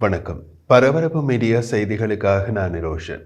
வணக்கம். பரபரப்பு மீடியா செய்திகளுக்காக நான் நிரோஷன்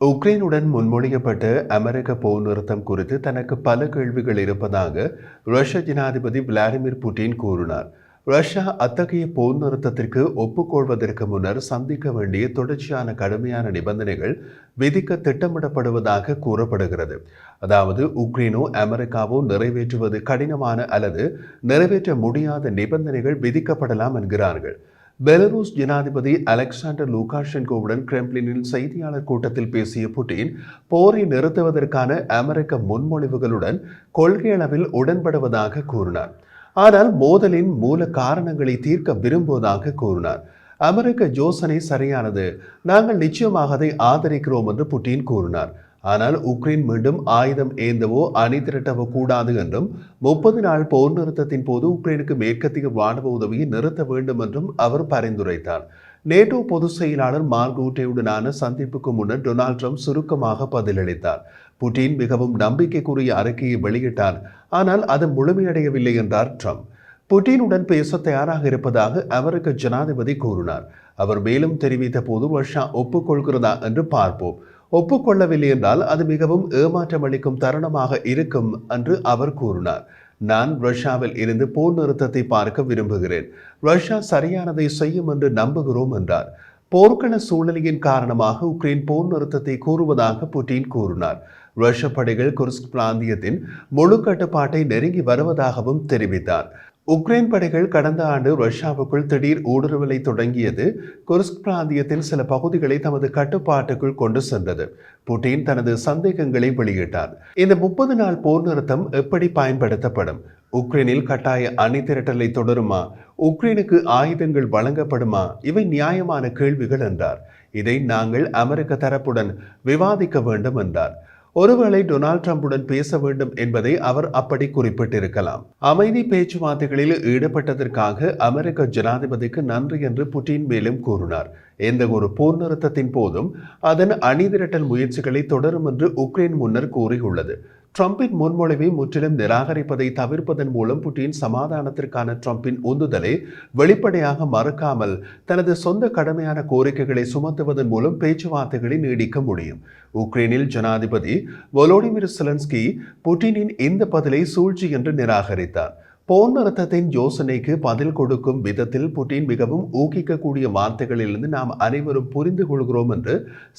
உக்ரைனுடன் முன்மொழியப்பட்ட அமெரிக்க போர் நிறுத்தம் குறித்து தனக்கு பல கேள்விகள் இருப்பதாக ரஷ்ய ஜனாதிபதி விளாடிமிர் புட்டின் கூறினார். ரஷ்யா அத்தகைய போர் நிறுத்தத்திற்கு ஒப்புக்கொள்வதற்கு முன்னர் சந்திக்க வேண்டிய தொடர்ச்சியான கடுமையான நிபந்தனைகள் விதிக்க திட்டமிடப்படுவதாக கூறப்படுகிறது. அதாவது உக்ரைனோ அமெரிக்காவோ நிறைவேற்றுவது கடினமான அல்லது நிறைவேற்ற முடியாத நிபந்தனைகள் விதிக்கப்படலாம் என்கிறார்கள். பெலரூஸ் ஜனாதிபதி அலெக்சாண்டர் லூகாஷென்கோவுடன் கிரெம்ளினின் செய்தியாளர் கூட்டத்தில் பேசிய புட்டின் போரை நிறுத்துவதற்கான அமெரிக்க முன்மொழிவுகளுடன் கொள்கையளவில் உடன்படுவதாக கூறினார். ஆனால் மோதலின் மூல காரணங்களை தீர்க்க விரும்புவதாக கூறினார். அமெரிக்க யோசனை சரியானது. நாங்கள் நிச்சயமாக அதை ஆதரிக்கிறோம் என்று புட்டின் கூறினார். ஆனால் உக்ரைன் மீண்டும் ஆயுதம் ஏந்தவோ அணி திரட்டவோ கூடாது என்றும் முப்பது நாள் போர் நிறுத்தத்தின் போது உக்ரைனுக்கு மேற்கத்திய ராணுவ உதவியை நிறுத்த வேண்டும் என்றும் அவர் பரிந்துரைத்தார். நேட்டோ பொதுச் செயலாளர் மார்கூட்டேவுடனான சந்திப்புக்கு முன்னர் டொனால்ட் ட்ரம்ப் சுருக்கமாக பதிலளித்தார். புட்டின் மிகவும் நம்பிக்கைக்குரிய அறிக்கையை வெளியிட்டார். ஆனால் அது முழுமையடையவில்லை என்றார் ட்ரம்ப். புட்டினுடன் பேச தயாராக இருப்பதாக அமெரிக்க ஜனாதிபதி கூறினார். அவர் மேலும் தெரிவித்த போது ரஷ்யா ஒப்புக்கொள்கிறதா என்று பார்ப்போம். ஒப்புக்கொள்ளவில்லை என்றால் அது மிகவும் ஏமாற்றம் அளிக்கும் தருணமாக இருக்கும் என்று அவர் கூறினார். நான் ரஷ்யாவில் இருந்து போர் நிறுத்தத்தை பார்க்க விரும்புகிறேன். ரஷ்யா சரியானதை செய்யும் என்று நம்புகிறோம் என்றார். போர்க்கள சூழ்நிலையின் காரணமாக உக்ரைன் போர் நிறுத்தத்தை கூறுவதாக புட்டின் கூறினார். ரஷ்ய படைகள் குர்ஸ்க் பிராந்தியத்தின் முழு கட்டுப்பாட்டை நெருங்கி வருவதாகவும் தெரிவித்தார். உக்ரைன் படைகள் கடந்த ஆண்டு ரஷ்யாவுக்குள் திடீர் ஊடுருவலை தொடங்கியது. குர்ஸ்க் பிராந்தியத்தில் சில பகுதிகளை தமது கட்டுப்பாட்டுக்குள் கொண்டு சென்றது. புட்டின் தனது சந்தேகங்களை வெளியிட்டார். இந்த முப்பது நாள் போர் நிறுத்தம் எப்படி பயன்படுத்தப்படும்? உக்ரைனில் கட்டாய அணி திரட்டலை தொடருமா? உக்ரைனுக்கு ஆயுதங்கள் வழங்கப்படுமா? இவை நியாயமான கேள்விகள் என்றார். இதை நாங்கள் அமெரிக்க தரப்புடன் விவாதிக்க வேண்டும் என்றார். ஒருவேளை டொனால்ட் ட்ரம்புடன் பேச வேண்டும் என்பதை அவர் அப்படி குறிப்பிட்டிருக்கலாம். அமைதி பேச்சுவார்த்தைகளில் ஈடுபட்டதற்காக அமெரிக்க ஜனாதிபதிக்கு நன்றி என்று புட்டின் மேலும் கூறினார். எந்த ஒரு போர் நிறுத்தத்தின் போதும் அதன் அணிதிரட்டல் முயற்சிகளை தொடரும் என்று உக்ரைன் முன்னர் கூறியுள்ளது. ட்ரம்பின் முன்மொழிவை முற்றிலும் நிராகரிப்பதை தவிர்ப்பதன் மூலம் புட்டின் சமாதானத்திற்கான ட்ரம்பின் உந்துதலை வெளிப்படையாக மறுக்காமல் தனது சொந்த கடமையான கோரிக்கைகளை சுமத்துவதன் மூலம் பேச்சுவார்த்தைகளை நீடிக்க முடியும். உக்ரைனில் ஜனாதிபதி வொலோடிமிர் செலன்ஸ்கி புட்டினின் இந்த பதிலை சூழ்ச்சி என்று நிராகரித்தார். போர் நிறுத்தத்தின் யோசனைக்கு பதில் கொடுக்கும் விதத்தில் புட்டின் மிகவும் ஊகிக்கக்கூடிய வார்த்தைகளிலிருந்து நாம் அனைவரும் புரிந்து கொள்கிறோம் என்று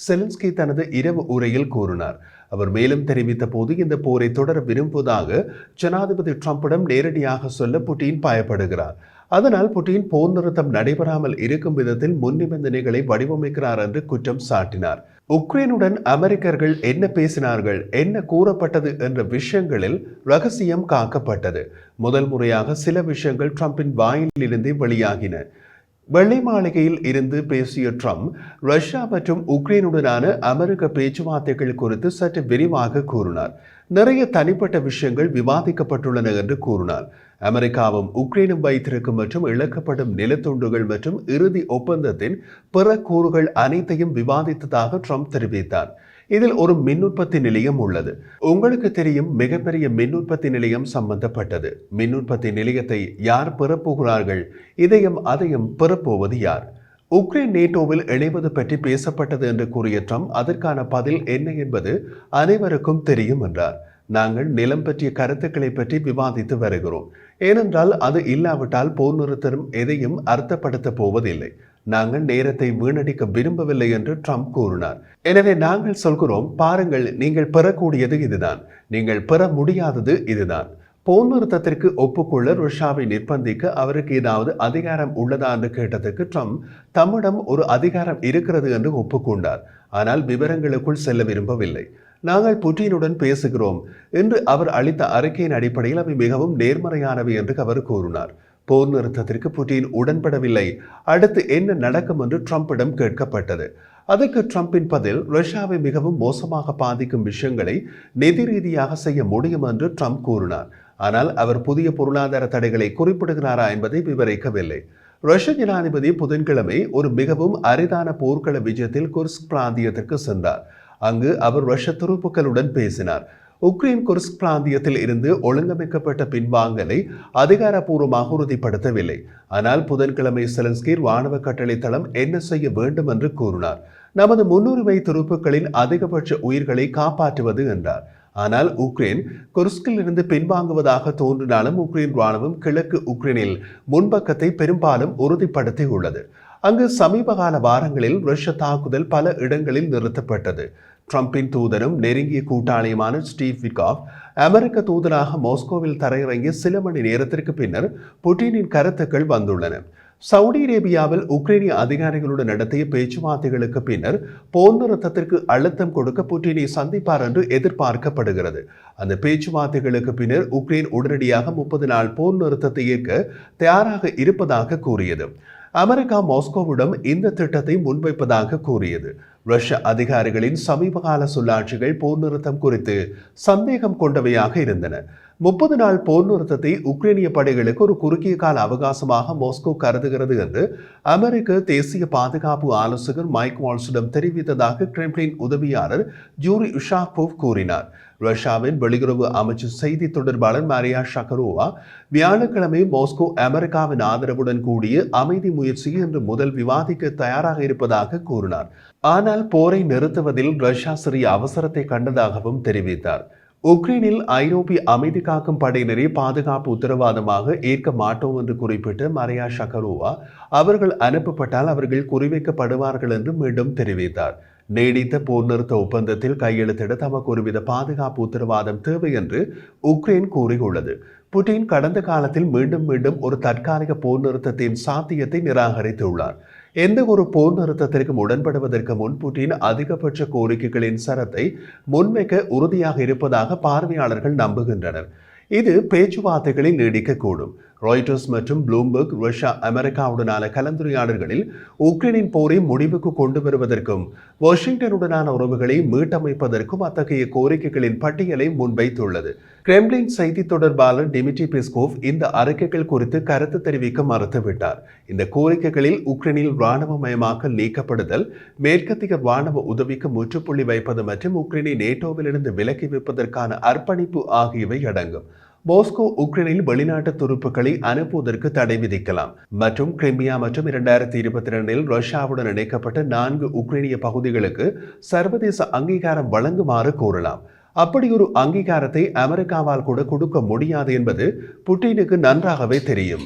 செலன்ஸ்கி தனது இரவு உரையில் கூறினார். அவர் மேலும் தெரிவித்த போது இந்த போரை தொடர விரும்புவதாக ஜனாதிபதி ட்ரம்பிடம் நேரடியாக சொல்ல புட்டின் பயப்படுகிறார். அதனால் புட்டின் போர் நிறுத்தம் நடைபெறாமல் இருக்கும் விதத்தில் முன் நிபந்தனைகளை வடிவமைக்கிறார் என்று குற்றம் சாட்டினார். உக்ரைனுடன் அமெரிக்கர்கள் என்ன பேசினார்கள் என்ன கூறப்பட்டது என்ற விஷயங்களில் ரகசியம் காக்கப்பட்டது. முதல் முறையாக சில விஷயங்கள் ட்ரம்பின் வாயிலிருந்தே வெளியாகின. வெள்ளை மாளிகையில் இருந்து பேசிய ட்ரம்ப் ரஷ்யா மற்றும் உக்ரைனுடனான அமெரிக்க பேச்சுவார்த்தைகள் குறித்து சற்று விரிவாக கூறினார். நிறைய தனிப்பட்ட விஷயங்கள் விவாதிக்கப்பட்டுள்ளன என்று கூறினார். அமெரிக்காவும் உக்ரைனும் வைத்திருக்கும் மற்றும் இழக்கப்படும் நிலத்துண்டுகள் மற்றும் இறுதி ஒப்பந்தத்தின் பிற கூறுகள் அனைத்தையும் விவாதித்ததாக ட்ரம்ப் தெரிவித்தார். இதில் ஒரு மின் உற்பத்தி நிலையம் உள்ளது. உங்களுக்கு தெரியும் மிகப்பெரிய மின் உற்பத்தி நிலையம் சம்பந்தப்பட்டது. மின் உற்பத்தி நிலையத்தை யார் பெறப்போகிறார்கள் இதையும் அதையும் பெறப்போவது யார்? உக்ரைன் நேட்டோவில் இணைவது பற்றி பேசப்பட்டது என்று கூறிய ட்ரம்ப் அதற்கான பதில் என்ன என்பது அனைவருக்கும் தெரியும் என்றார். நாங்கள் நிலம் பற்றிய கருத்துக்களை பற்றி விவாதித்து வருகிறோம். ஏனென்றால் அது இல்லாவிட்டால் போர் நிறுத்தம் எதையும் அர்த்தப்படுத்த போவதில்லை. நாங்கள் நேரத்தை வீணடிக்க விரும்பவில்லை என்று ட்ரம்ப் கூறினார். எனவே நாங்கள் சொல்கிறோம் பாருங்கள் நீங்கள் பெறக்கூடியது இதுதான். நீங்கள் பெற முடியாதது இதுதான். போர் நிறுத்தத்திற்கு ஒப்புக்கொள்ள ருஷாவை நிர்பந்திக்க அவருக்கு ஏதாவது அதிகாரம் உள்ளதா என்று கேட்டதற்கு ட்ரம்ப் தம்மிடம் ஒரு அதிகாரம் இருக்கிறது என்று ஒப்புக்கொண்டார். ஆனால் விவரங்களுக்குள் செல்ல விரும்பவில்லை. நாங்கள் புட்டினுடன் பேசுகிறோம் என்று அவர் அளித்த அறிக்கையின் அடிப்படையில் அவை மிகவும் நேர்மறையானவை என்று அவர் கூறினார். போர் நிறுத்தத்திற்கு புட்டின் உடன்படவில்லை. அடுத்து என்ன நடக்கும் என்று ட்ரம்பிடம் கேட்கப்பட்டது. அதற்கு ட்ரம்பின் பதில் ரஷ்யாவை மிகவும் மோசமாக பாதிக்கும் விஷயங்களை நிதி ரீதியாக செய்ய முடியும் என்று ட்ரம்ப் கூறினார். ஆனால் அவர் புதிய பொருளாதார தடைகளை குறிப்பிடுகிறாரா என்பதை விவரிக்கவில்லை. ரஷ்ய ஜனாதிபதி புதன்கிழமை ஒரு மிகவும் அரிதான போர்க்கள விஜயத்தில் குர்ஸ்க் பிராந்தியத்திற்கு சென்றார். அங்கு அவர் ரஷ்ய துருப்புக்களுடன் பேசினார். உக்ரைன் குர்ஸ்க் பிராந்தியத்தில் இருந்து ஒழுங்கமைக்கப்பட்ட பின்வாங்கலை அதிகாரப்பூர்வமாக உறுதிப்படுத்தவில்லை. ஆனால் புதன்கிழமை செலன்ஸ்கி ராணுவ கட்டளை தளம் என்ன செய்ய வேண்டும் என்று கூறினார். நமது முன்னுரிமை துருப்புக்களின் அதிகபட்ச உயிர்களை காப்பாற்றுவது என்றார். ஆனால் உக்ரைன் குருஸ்கில் இருந்து பின்வாங்குவதாக தோன்றினாலும் உக்ரைன் ராணுவம் கிழக்கு உக்ரைனில் முன்பக்கத்தை பெரும்பாலும் உறுதிப்படுத்தியுள்ளது. அங்கு சமீபகால வாரங்களில் ரஷ்ய தாக்குதல் பல இடங்களில் நிறுத்தப்பட்டது. ட்ரம்பின் தூதரும் நெருங்கிய கூட்டாளியுமான ஸ்டீவ் விகாஃப் அமெரிக்க தூதராக மாஸ்கோவில் தரையிறங்கிய சில மணி நேரத்திற்கு பின்னர் புட்டினின் கருத்துக்கள் வந்துள்ளன. சவுதி அரேபியாவில் உக்ரைனிய அதிகாரிகளுடன் நடத்திய பேச்சுவார்த்தைகளுக்கு பின்னர் போர் நிறுத்தத்திற்கு அழுத்தம் கொடுக்க புட்டினை சந்திப்பார் என்று எதிர்பார்க்கப்படுகிறது. அந்த பேச்சுவார்த்தைகளுக்கு பின்னர் உக்ரைன் உடனடியாக முப்பது நாள் போர் நிறுத்தத்தை ஏற்க தயாராக இருப்பதாக கூறியது. அமெரிக்கா மாஸ்கோவிடம் இந்த திட்டத்தை முன்வைப்பதாக கூறியது. ரஷ்ய அதிகாரிகளின் சமீபகால சொல்லாட்சிகள் போர் நிறுத்தம் குறித்து சந்தேகம் கொண்டவையாக இருந்தன. முப்பது நாள் போர் நிறுத்தத்தை உக்ரைனிய படைகளுக்கு ஒரு குறுகிய கால அவகாசமாக மாஸ்கோ கருதுகிறது என்று அமெரிக்க தேசிய பாதுகாப்பு ஆலோசகர் மைக் வால்ஸிடம் தெரிவித்ததாக கிரெம்ளின் உதவியாளர் ஜூரி உஷாகோவ் கூறினார். ரஷ்யாவின் வெளியுறவு அமைச்சர் செய்தி தொடர்பாளர் மாரியா ஷக்கரோவா வியாழக்கிழமை மாஸ்கோ அமெரிக்காவின் ஆதரவுடன் கூடிய அமைதி முயற்சி என்று முதல் விவாதிக்க தயாராக இருப்பதாக கூறினார். ஆனால் போரை நிறுத்துவதில் ரஷ்யா சிறிய அவசரத்தை கண்டதாகவும் தெரிவித்தார். உக்ரைனில் ஐரோப்பிய அமைதி காக்கும் படையினரை பாதுகாப்பு உத்தரவாதமாக ஏற்க மாட்டோம் என்று குறிப்பிட்ட மரியா ஷக்கரோவா அவர்கள் அனுப்பப்பட்டால் அவர்கள் குறிவைக்கப்படுவார்கள் என்று மீண்டும் தெரிவித்தார். நீடித்த போர் நிறுத்த ஒப்பந்தத்தில் கையெழுத்திட தமக்கு ஒருவித பாதுகாப்பு உத்தரவாதம் தேவை என்று உக்ரைன் கூறியுள்ளது. புட்டின் கடந்த காலத்தில் மீண்டும் மீண்டும் ஒரு தற்காலிக போர் நிறுத்தத்தின் சாத்தியத்தை நிராகரித்துள்ளார். எந்த ஒரு போர் நிறுத்தத்திற்கும் உடன்படுவதற்கு முன் புட்டின் அதிகபட்ச கோரிக்கைகளின் சரத்தை முன்வைக்க உறுதியாக இருப்பதாக பார்வையாளர்கள் நம்புகின்றனர். இது பேச்சுவார்த்தைகளை நீடிக்கக்கூடும். ராய்டர்ஸ் மற்றும் ப்ளூம்பர்க் ரஷ்யா அமெரிக்காவுடனான கலந்துரையாடல்களில் உக்ரைனின் போரை முடிவுக்கு கொண்டு வருவதற்கும் வாஷிங்டனுடனான உறவுகளை மீட்டமைப்பதற்கும் அத்தகைய கோரிக்கைகளின் பட்டியலை முன்வைத்துள்ளது. கிரெம்லின் செய்தி தொடர்பாளர் டிமிட்ரி பெஸ்கோவ் இந்த அறிக்கைகள் குறித்து கருத்து தெரிவிக்க மறுத்துவிட்டார். இந்த கோரிக்கைகளில் உக்ரைனில் இராணுவமயமாக்கல் நீக்கப்படுதல் மேற்கத்திய இராணுவ உதவிக்கு முற்றுப்புள்ளி வைப்பது மற்றும் உக்ரைனை நேட்டோவிலிருந்து விலக்கி வைப்பதற்கான அர்ப்பணிப்பு ஆகியவை அடங்கும். மாஸ்கோ உக்ரைனில் வெளிநாட்டு துருப்புக்களை அனுப்புவதற்கு தடை விதிக்கலாம். மற்றும் கிரிமியா மற்றும் இரண்டாயிரத்தி இருபத்தி ரெண்டில் ரஷ்யாவுடன் இணைக்கப்பட்ட நான்கு உக்ரைனிய பகுதிகளுக்கு சர்வதேச அங்கீகாரம் வழங்குமாறு கோரலாம். அப்படி ஒரு அங்கீகாரத்தை அமெரிக்காவால் கூட கொடுக்க முடியாது என்பது புட்டினுக்கு நன்றாகவே தெரியும்.